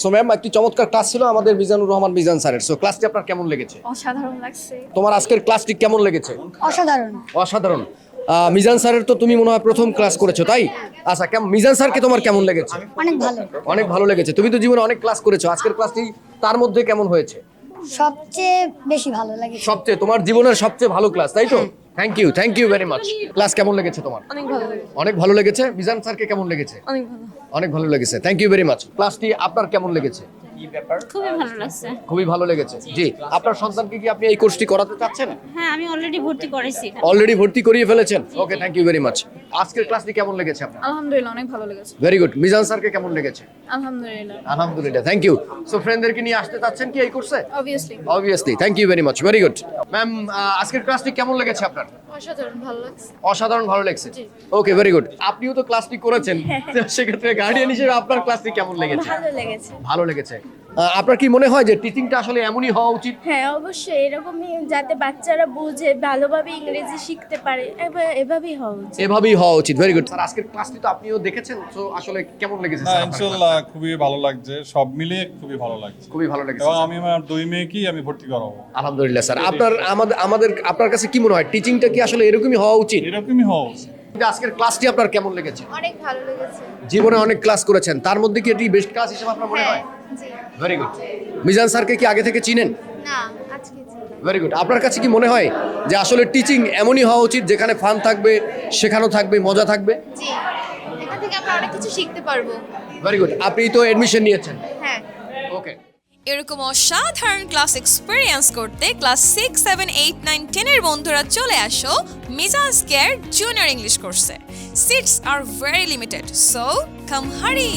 So ma'am একটি চমৎকার class ছিল আমাদের মিজানুর রহমান মিজান স্যারের। সো ক্লাসটি আপনার কেমন লেগেছে? অসাধারণ লাগছে। তোমার আজকের ক্লাসটি কেমন লেগেছে? অসাধারণ। অসাধারণ। আহ, মিজান স্যারের তো তুমি মনে হয় প্রথম ক্লাস করেছ তাই? আচ্ছা কেমন মিজান স্যারকে তোমার কেমন লেগেছে? অনেক ভালো। অনেক ভালো লেগেছে। তুমি তো জীবনে অনেক ক্লাস করেছ। আজকের ক্লাসটি তার মধ্যে কেমন হয়েছে? সবচেয়ে বেশি ভালো লাগে। সবচেয়ে তোমার জীবনের সবচেয়ে ভালো ক্লাস তাই তো? Thank you thank you very much class কেমন লেগেছে তোমার? অনেক ভালো লাগে অনেক ভালো লেগেছে? মিজান স্যারকে কেমন লেগেছে? অনেক ভালো। অনেক ভালো লেগেছে। থ্যাংক ইউ ভেরি মাচ ক্লাসটি আপনার কেমন লেগেছে? খুবই ভালো লাগছে। খুবই ভালো লেগেছে। জি আপনার সন্তানকে কি আপনি এই কোর্সটি করাতে চাচ্ছেন? হ্যাঁ আমি অলরেডি ভর্তি করেছি অলরেডি ভর্তি করিয়ে ফেলেছেন? Okay thank you very much আজকের ক্লাসটি কেমন লেগেছে আপনার? আলহামদুলিল্লাহ অনেক ভালো লেগেছে। ভেরি গুড মিজান স্যারকে কেমন লেগেছে? আলহামদুলিল্লাহ। আলহামদুলিল্লাহ থ্যাংক ইউ সো ফ্রেন্ডদেরকে নিয়ে আসতে চাচ্ছেন কি এই কোর্সে obviously obviously thank you very much very good ma'am আজকের ক্লাসটি কেমন লেগেছে আপনার? অসাধারণ ভালো লাগছে। অসাধারণ ভালো লেগেছে। ওকে ভেরি গুড আপনিও তো ক্লাসটি করেছেন। সেক্ষেত্রে গার্ডিয়ান হিসেবে আপনার ক্লাসটি কেমন লেগেছে? ভালো লেগেছে। ভালো লেগেছে। আহ, আপনার কি মনে হয় যে টিচিংটা আসলে এমনই হওয়া উচিত? হ্যাঁ অবশ্যই এরকমই যাতে বাচ্চারা বুঝে ভালোভাবে ইংরেজি শিখতে পারে এবা- এভাবেই হওয়া উচিত। এভাবেই হওয়া উচিত ভেরি গুড স্যার আজকের ক্লাসটি তো আপনিও দেখেছেন তো আসলে কেমন লেগেছে না স্যার আপনার ইনশাল্লাহ খুবই ভালো লাগছে সব মিলিয়ে খুবই ভালো লাগছে। খুবই ভালো লেগেছে এবং আমি আমার দুই মেয়েকেই আমি ভর্তি করাবো। আলহামদুলিল্লাহ স্যার আপনার আমাদের আমাদের আপনার কাছে কি মনে হয় টিচিংটা কি আসলে এরকমই হওয়া উচিত? এরকমই হওয়া উচিত। কিন্তু আজকের ক্লাসটি আপনার কেমন লেগেছে? অনেক ভালো লেগেছে। জীবনে অনেক ক্লাস করেছেন তার মধ্যে কি এটি বেস্ট ক্লাস হিসেবে আপনার মনে হয় জি ভেরি গুড মিজান স্যারকে কি আগে থেকে চিনেন? না ভেরি গুড আপনার কাছে কি মনে হয় যে আসলে টিচিং এমনই হওয়া উচিত যেখানে ফান থাকবে শেখানো থাকবে মজা থাকবে? এখান থেকে আমরা অনেক কিছু শিখতে পারব। ভেরি গুড আপনি তো এডমিশন নিয়েছেন। হ্যাঁ। ওকে এরকম অসাধারণ ক্লাস এক্সপিরিয়েন্স করতে class six seven eight nine টেনের বন্ধুরা চলে আসো মিজাজ কেয়ার জুনিয়র ইংলিশ কোর্সে seats are very limited so come hurry